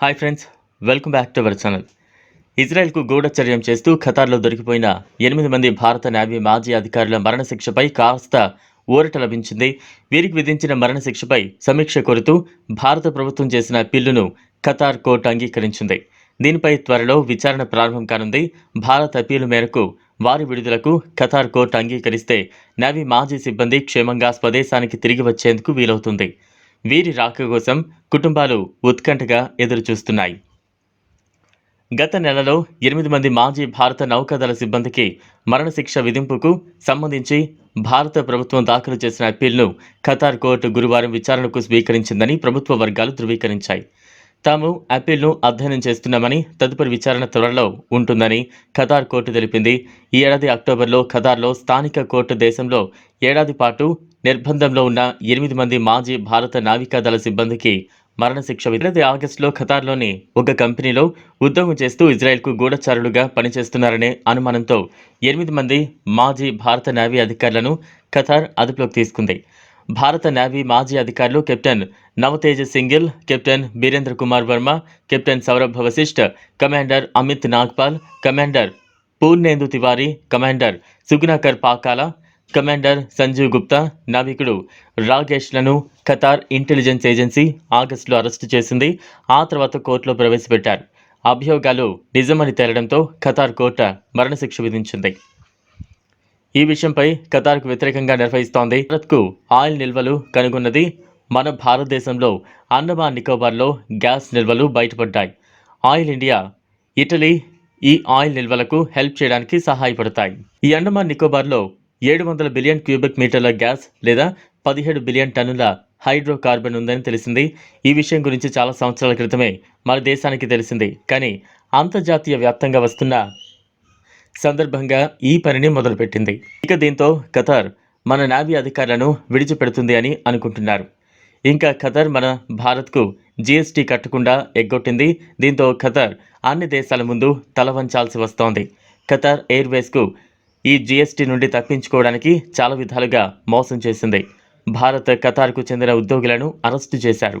Hi friends welcome back to our channel. ఇజ్రాయెల్కు గూఢచర్యం చేస్తూ ఖతార్లో దొరికిపోయిన ఎనిమిది మంది భారత నేవీ మాజీ అధికారుల మరణశిక్షపై కాస్త ఊరట లభించింది. వీరికి విధించిన మరణశిక్షపై సమీక్ష కోరుతూ భారత ప్రభుత్వం చేసిన పిల్లును ఖతార్ కోర్టు అంగీకరించింది. దీనిపై త్వరలో విచారణ ప్రారంభం కానుంది. భారత్ అపీలు మేరకు వారి విడుదలకు ఖతార్ కోర్టు అంగీకరిస్తే నేవీ మాజీ సిబ్బంది క్షేమంగా స్వదేశానికి తిరిగి వచ్చేందుకు వీలవుతుంది. వీరి రాక కోసం కుటుంబాలు ఉత్కంఠగా ఎదురుచూస్తున్నాయి. గత నెలలో ఎనిమిది మంది మాజీ భారత నౌకాదళ సిబ్బందికి మరణశిక్ష విధింపుకు సంబంధించి భారత ప్రభుత్వం దాఖలు చేసిన అప్పీల్ను ఖతార్ కోర్టు గురువారం విచారణకు స్వీకరించిందని ప్రభుత్వ వర్గాలు ధృవీకరించాయి. తాము అప్పీల్ను అధ్యయనం చేస్తున్నామని తదుపరి విచారణ త్వరలో ఉంటుందని ఖతార్ కోర్టు తెలిపింది. ఈ ఏడాది అక్టోబర్లో ఖతార్లో స్థానిక కోర్టు దేశంలో ఏడాది పాటు నిర్బంధంలో ఉన్న ఎనిమిది మంది మాజీ భారత నావికాదళ సిబ్బందికి మరణశిక్ష విధింది ఆగస్టులో ఖతార్లోని ఒక కంపెనీలో ఉద్యోగం చేస్తూ ఇజ్రాయెల్కు గూఢచారులుగా పనిచేస్తున్నారనే అనుమానంతో ఎనిమిది మంది మాజీ భారత నావీ అధికారులను ఖతార్ అదుపులోకి తీసుకుంది. భారత నేవీ మాజీ అధికారులు captain Navtej Singh captain Birendra Kumar Verma captain Saurabh Vasisht commander Amit Nagpal commander Purnendu Tiwari commander Sugunakar Pakala commander Sanjeev Gupta నావికుడు రాగేష్లను ఖతార్ ఇంటెలిజెన్స్ ఏజెన్సీ ఆగస్టులో అరెస్టు చేసింది. ఆ తర్వాత కోర్టులో ప్రవేశపెట్టారు. అభియోగాలు నిజమని తేలడంతో ఖతార్ కోర్టు మరణశిక్ష విధించింది. ఈ విషయంపై ఖతార్కు వ్యతిరేకంగా నిర్వహిస్తోంది. భారత్కు ఆయిల్ నిల్వలు కనుగొన్నది మన భారతదేశంలో అండమాన్ నికోబార్లో గ్యాస్ నిల్వలు బయటపడ్డాయి. ఆయిల్ ఇండియా ఇటలీ ఈ ఆయిల్ నిల్వలకు హెల్ప్ చేయడానికి సహాయపడతాయి. ఈ అండమాన్ నికోబార్లో ఏడు వందల బిలియన్ క్యూబిక్ మీటర్ల గ్యాస్ లేదా పదిహేడు బిలియన్ టన్నుల హైడ్రోకార్బన్ ఉందని తెలిసింది. ఈ విషయం గురించి చాలా సంవత్సరాల క్రితమే మన దేశానికి తెలిసింది. కానీ అంతర్జాతీయ వ్యాప్తంగా వస్తున్న సందర్భంగా ఈ పనిని మొదలుపెట్టింది. ఇక దీంతో ఖతార్ మన నావీ అధికారులను విడిచిపెడుతుంది అని అనుకుంటున్నారు. ఇంకా ఖతార్ మన భారత్కు జీఎస్టీ కట్టకుండా ఎగ్గొట్టింది. దీంతో ఖతార్ అన్ని దేశాల ముందు తల వంచాల్సి వస్తోంది. ఖతార్ ఎయిర్వేస్కు ఈ జీఎస్టీ నుండి తప్పించుకోవడానికి చాలా విధాలుగా మోసం చేసింది. భారత్ ఖతార్కు చెందిన ఉద్యోగులను అరెస్టు చేశారు.